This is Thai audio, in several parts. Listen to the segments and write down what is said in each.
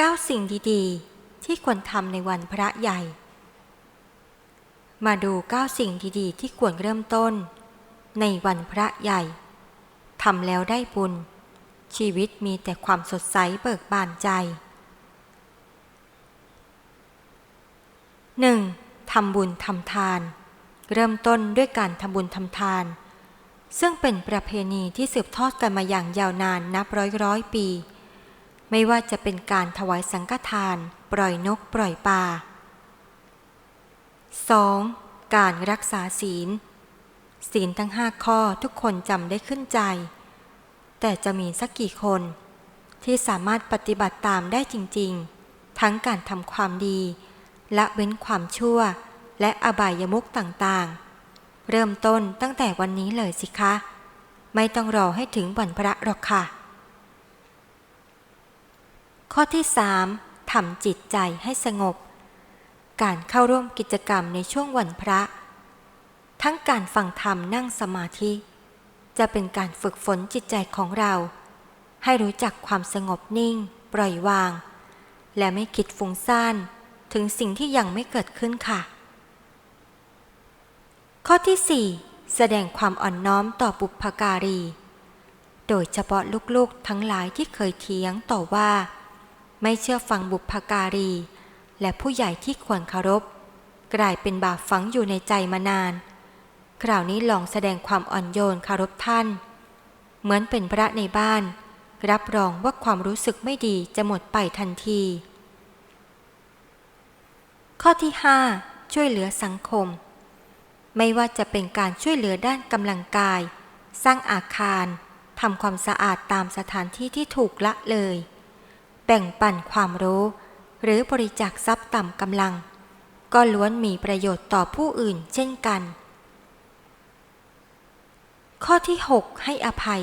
9 สิ่งดีๆ ที่ควรทำในวันพระใหญ่ มาดู 9 สิ่งดีๆ ที่ควรเริ่มต้น ในวันพระใหญ่ทำแล้วได้บุญ ชีวิตมีแต่ความสดใสเบิกบานใจ 1. ทำบุญทำทาน เริ่มต้นด้วยการทำบุญทำทาน ซึ่งเป็นประเพณีที่สืบทอดกันมาอย่างยาวนานนับร้อยร้อยปี ไม่ว่าจะเป็นการถวายสังฆทาน ปล่อยนกปล่อยปลา 2. การรักษาศีล ศีลทั้งห้าข้อทุกคนจำได้ขึ้นใจ แต่จะมีสักกี่คน ที่สามารถปฏิบัติตามได้จริง ๆ ทั้งการทำความดี ละเว้นความชั่ว และอบายมุกต่างๆ เริ่มต้นตั้งแต่วันนี้เลยสิคะ ไม่ต้องรอให้ถึงวันพระหรอกค่ะ ข้อที่ 3. ทำจิตใจให้สงบ การเข้าร่วมกิจกรรมในช่วงวันพระ ทั้งการฟังธรรมนั่งสมาธิ จะเป็นการฝึกฝนจิตใจของเรา ให้รู้จักความสงบนิ่ง ปล่อยวาง และไม่คิดฟุ้งซ่านถึงสิ่งที่ยังไม่เกิดขึ้นค่ะ ข้อที่4แสดงความอ่อนน้อมต่อบุพการี โดยเฉพาะลูกๆทั้งหลายที่เคยเถียงต่อว่า ไม่เชื่อฟังบุพการี และผู้ใหญ่ที่ควรเคารพ กลายเป็นบาปฝังอยู่ในใจมานาน คราวนี้ลองแสดงความอ่อนโยนเคารพท่าน เหมือนเป็นพระในบ้าน รับรองว่าความรู้สึกไม่ดีจะหมดไปทันที ข้อที่ 5 ช่วยเหลือสังคม ไม่ว่าจะเป็นการช่วยเหลือด้านกำลังกาย สร้างอาคารทำความสะอาดตามสถานที่ที่ถูกละเลย บ่งปันความรู้ หรือบริจาคทรัพย์ต่ำกำลัง ก็ล้วนมีประโยชน์ต่อผู้อื่นเช่นกัน ข้อที่ 6 ให้อภัย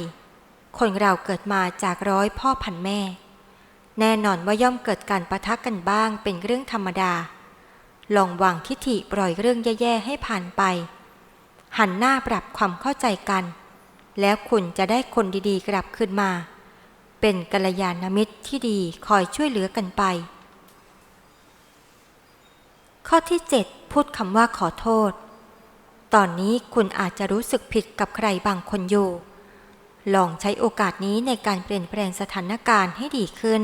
คนเราเกิดมาจากร้อยพ่อพันแม่ แน่นอนว่าย่อมเกิดการประทะกกันบ้างเป็นเรื่องธรรมดา ลองวางทิฐิปล่อยเรื่องแย่ๆให้ผ่านไป หันหน้าปรับความเข้าใจกัน แล้วคุณจะได้คนดีๆกลับคืนมา เป็นกัลยาณมิตรที่ดีคอยช่วยเหลือกันไป ข้อที่ 7 พูดคำว่าขอโทษ ตอนนี้คุณอาจจะรู้สึกผิดกับใครบางคนอยู่ ลองใช้โอกาสนี้ในการเปลี่ยนแปลงสถานการณ์ให้ดีขึ้น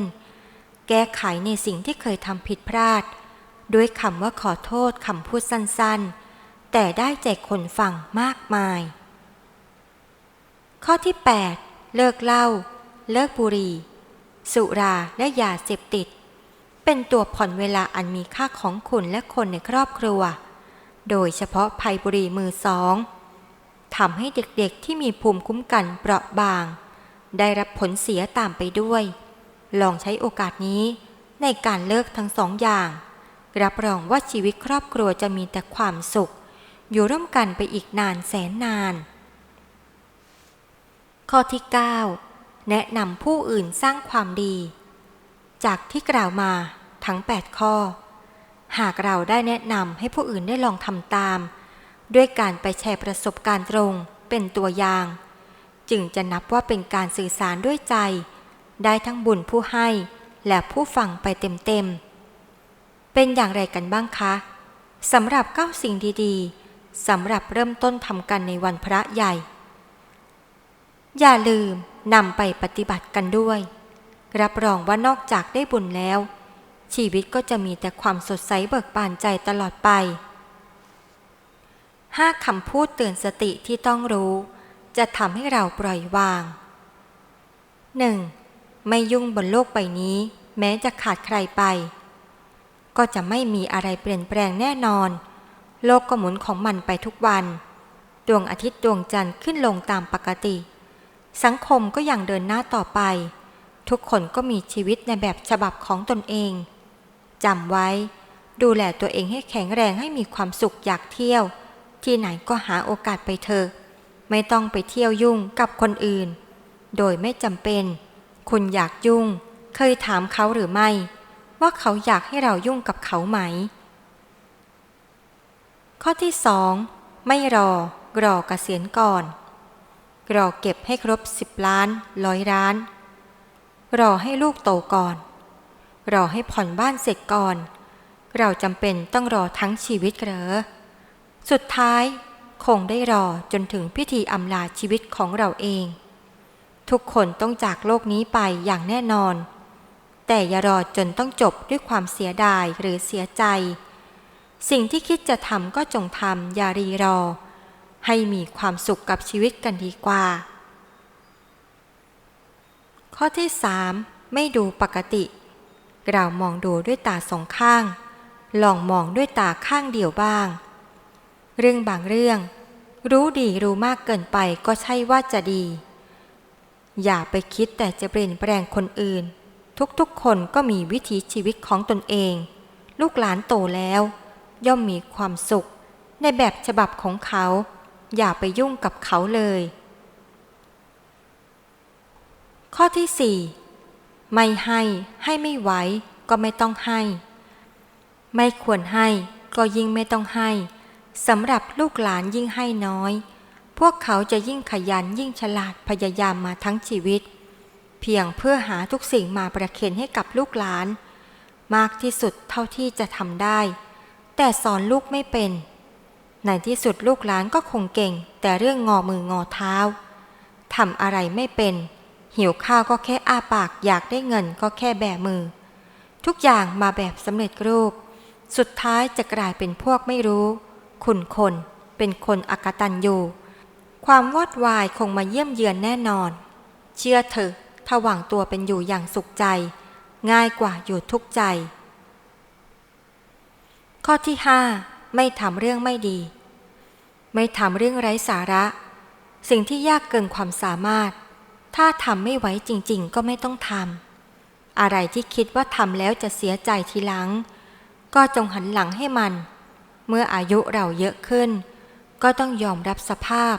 แก้ไขในสิ่งที่เคยทำผิดพลาด ด้วยคำว่าขอโทษคำพูดสั้นๆ แต่ได้ใจคนฟังมากมาย ข้อที่ 8 เลิกเล้า เลิกบุหรี่ สุราและยาเสพติด เป็นตัวผ่อนเวลาอันมีค่าของคุณและคนในครอบครัว โดยเฉพาะภัยบุหรี่มือสองทำให้เด็กๆที่มีภูมิคุ้มกันเปราะบาง ได้รับผลเสียตามไปด้วย ลองใช้โอกาสนี้ในการเลิกทั้งสองอย่าง รับรองว่าชีวิตครอบครัวจะมีแต่ความสุข อยู่ร่วมกันไปอีกนานแสนนาน ข้อที่ 9 แนะนำผู้อื่นสร้างความดี จากที่กล่าวมาทั้ง 8 ข้อ หากเราได้แนะนำให้ผู้อื่นได้ลองทำตาม ด้วยการไปแชร์ประสบการณ์ตรงเป็นตัวอย่าง จึงจะนับว่าเป็นการสื่อสารด้วยใจ ได้ทั้งบุญผู้ให้และผู้ฟังไปเต็มๆ เป็นอย่างไรกันบ้างคะสำหรับเก้าสิ่งดีๆสำหรับเริ่มต้นทำกันในวันพระใหญ่ อย่าลืม นำไปปฏิบัติกันด้วย รับรองว่านอกจากได้บุญแล้ว ชีวิตก็จะมีแต่ความสดใสเบิกบานใจตลอดไปห้าคำพูดเตือนสติที่ต้องรู้ จะทำให้เราปล่อยวาง 1. ไม่ยุ่งบนโลกใบนี้ แม้จะขาดใครไป ก็จะไม่มีอะไรเปลี่ยนแปลงแน่นอน โลกก็หมุนของมันไปทุกวัน ดวงอาทิตย์ดวงจันทร์ขึ้นลงตามปกติ สังคมก็ยังเดินหน้าต่อไป ทุกคนก็มีชีวิตในแบบฉบับของตนเองจำไว้ ดูแลตัวเองให้แข็งแรงให้มีความสุขอยากเที่ยว ที่ไหนก็หาโอกาสไปเถอะไม่ต้องไปเที่ยวยุ่งกับคนอื่น โดยไม่จำเป็น คุณอยากยุ่ง เคยถามเขาหรือไม่ ว่าเขาอยากให้เรายุ่งกับเขาไหม ข้อที่สองไม่รอรอเกษียณก่อน รอเก็บให้ครบสิบล้านร้อยล้าน รอให้ลูกโตก่อน รอให้ผ่อนบ้านเสร็จก่อน เราจำเป็นต้องรอทั้งชีวิตเหรอ สุดท้ายคงได้รอจนถึงพิธีอำลาชีวิตของเราเอง ทุกคนต้องจากโลกนี้ไปอย่างแน่นอน แต่อย่ารอจนต้องจบด้วยความเสียดายหรือเสียใจ สิ่งที่คิดจะทำก็จงทำอย่ารีรอ ให้มีความสุขกับชีวิตกันดีกว่า ข้อที่สามไม่ดูปกติ เรามองดูด้วยตาสองข้าง ลองมองด้วยตาข้างเดียวบ้าง เรื่องบางเรื่อง รู้ดีรู้มากเกินไปก็ใช่ว่าจะดี อย่าไปคิดแต่จะเปลี่ยนแปลงคนอื่น ทุกๆ คนก็มีวิถีชีวิตของตนเอง ลูกหลานโตแล้ว ย่อมมีความสุขในแบบฉบับของเขา อย่าไปยุ่งกับเขาเลย ข้อที่สี่ไม่ให้ให้ไม่ไหวก็ไม่ต้องให้ ไม่ควรให้ก็ยิ่งไม่ต้องให้สำหรับลูกหลานยิ่งให้น้อย พวกเขาจะยิ่งขยันยิ่งฉลาดพยายามมาทั้งชีวิต เพียงเพื่อหาทุกสิ่งมาประเคนให้กับลูกหลาน มากที่สุดเท่าที่จะทำได้ แต่สอนลูกไม่เป็น ในที่สุดลูกหลานก็คงเก่ง แต่เรื่องงอมืองอเท้าทำอะไรไม่เป็น หิวข้าวก็แค่อ้าปากอยากได้เงินก็แค่แบมือ ทุกอย่างมาแบบสำเร็จรูป สุดท้ายจะกลายเป็นพวกไม่รู้ขุนคนเป็นคนอกตันอยู่ ความวอดวายคงมาเยี่ยมเยือนแน่นอน เชื่อเถอะถ้าหวังตัวเป็นอยู่อย่างสุขใจ ง่ายกว่าอยู่ทุกใจ ข้อที่ห้า ไม่ทำเรื่องไม่ดี ไม่ทำเรื่องไร้สาระ สิ่งที่ยากเกินความสามารถ ถ้าทำไม่ไหวจริง ๆ ก็ไม่ต้องทำอะไรที่คิดว่าทำแล้วจะเสียใจทีหลัง ก็จงหันหลังให้มัน เมื่ออายุเราเยอะขึ้น ก็ต้องยอมรับสภาพ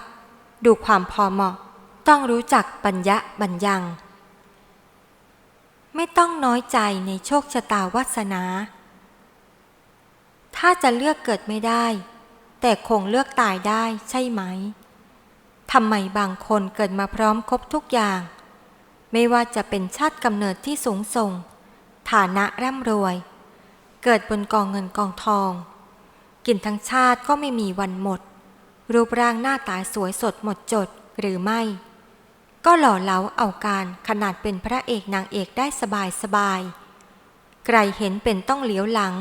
ดูความพอเหมาะ ต้องรู้จักบัญญะบัญญัง ไม่ต้องน้อยใจในโชคชะตาวาสนา ถ้าจะเลือกเกิดไม่ได้ แต่คงเลือกตายได้ใช่ไหมทำไมบางคนเกิดมาพร้อมครบทุกอย่าง ไม่ว่าจะเป็นชาติกำเนิดที่สูงส่ง ฐานะร่ำรวย เกิดบนกองเงินกองทอง กินทั้งชาติก็ไม่มีวันหมด รูปร่างหน้าตาสวยสดหมดจดหรือไม่ ก็หล่อเหลาเอาการขนาดเป็นพระเอกนางเอกได้สบายสบายใครเห็นเป็นต้องเหลียวหลัง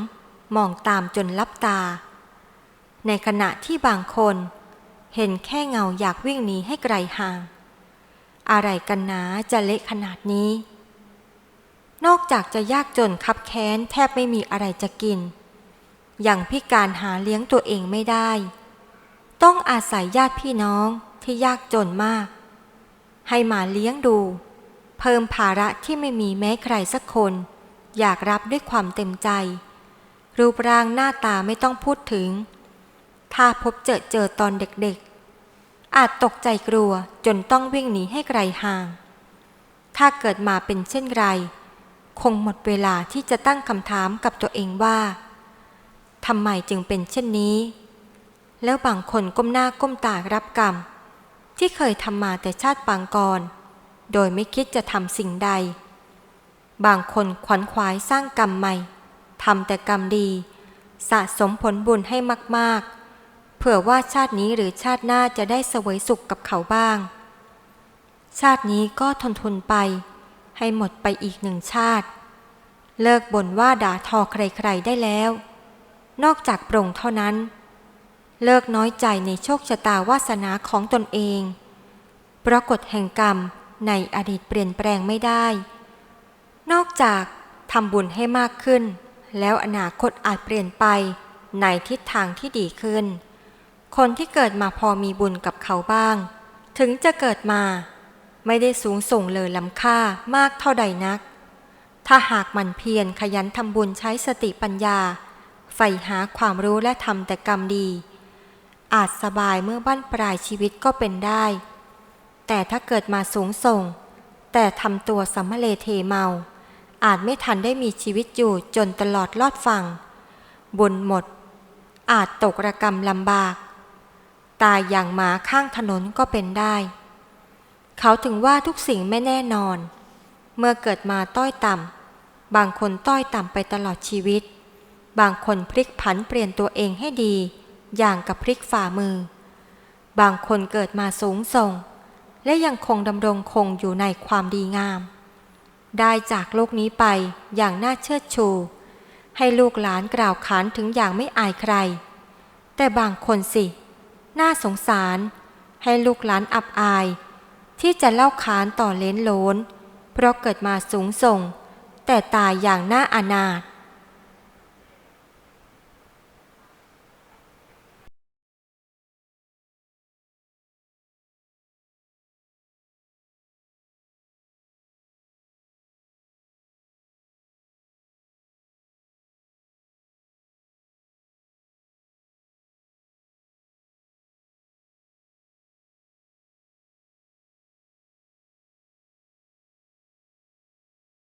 มองตามจนลับตา ในขณะที่บางคน เห็นแค่เงาอยากวิ่งหนีให้ไกลห่าง อะไรกันหนาจะเละขนาดนี้ นอกจากจะยากจนคับแค้นแทบไม่มีอะไรจะกิน อย่างพิการหาเลี้ยงตัวเองไม่ได้ ต้องอาศัยญาติพี่น้องที่ยากจนมาก ให้มาเลี้ยงดู เพิ่มภาระที่ไม่มีแม้ใครสักคน อยากรับด้วยความเต็มใจ รูปร่างหน้าตาไม่ต้องพูดถึง ถ้าพบเจอเจอตอนเด็กๆ อาจตกใจกลัวจนต้องวิ่งหนีให้ไกลห่าง ถ้าเกิดมาเป็นเช่นไร คงหมดเวลาที่จะตั้งคำถามกับตัวเองว่าทำไมจึงเป็นเช่นนี้ แล้วบางคนก้มหน้าก้มตารับกรรม ที่เคยทำมาแต่ชาติปางก่อน โดยไม่คิดจะทำสิ่งใด บางคนขวัญขวายสร้างกรรมใหม่ ทำแต่กรรมดี สะสมผลบุญให้มาก ๆ เผื่อว่าชาตินี้หรือชาติหน้าจะได้เสวยสุขกับเขาบ้าง ชาตินี้ก็ทนทนไป ให้หมดไปอีกหนึ่งชาติ เลิกบ่นว่าด่าทอใครๆได้แล้ว นอกจากโปร่งเท่านั้น เลิกน้อยใจในโชคชะตาวาสนาของตนเองปรากฏแห่งกรรมในอดีตเปลี่ยนแปลงไม่ได้ นอกจากทำบุญให้มากขึ้น แล้วอนาคตอาจเปลี่ยนไปในทิศทางที่ดีขึ้น คนที่เกิดมาพอมีบุญกับเขาบ้าง ถึงจะเกิดมา ไม่ได้สูงส่งเลยล้ำค่ามากเท่าใดนัก ถ้าหากมันเพียรขยันทำบุญใช้สติปัญญาใฝ่หาความรู้และทำแต่กรรมดี อาจสบายเมื่อบั้นปลายชีวิตก็เป็นได้ แต่ถ้าเกิดมาสูงส่ง แต่ทำตัวสัมเลเทเมา อาจไม่ทันได้มีชีวิตอยู่จนตลอดลอดฟังบุญหมด อาจตกระกรรมลำบาก ตายอย่างหมาข้างถนนก็เป็นได้ เขาถึงว่าทุกสิ่งไม่แน่นอน เมื่อเกิดมาต้อยต่ำ บางคนต้อยต่ำไปตลอดชีวิต บางคนพลิกผันเปลี่ยนตัวเองให้ดี อย่างกับพลิกฝ่ามือ บางคนเกิดมาสูงส่ง และยังคงดำรงคงอยู่ในความดีงาม ได้จากโลกนี้ไปอย่างน่าเชิดชู ให้ลูกหลานกล่าวขานถึงอย่างไม่อายใคร แต่บางคนสิ น่าสงสาร ให้ลูกหลานอับอาย ที่จะเล่าขานต่อเลนโลน เพราะเกิดมาสูงส่ง แต่ตายอย่างน่าอนาถ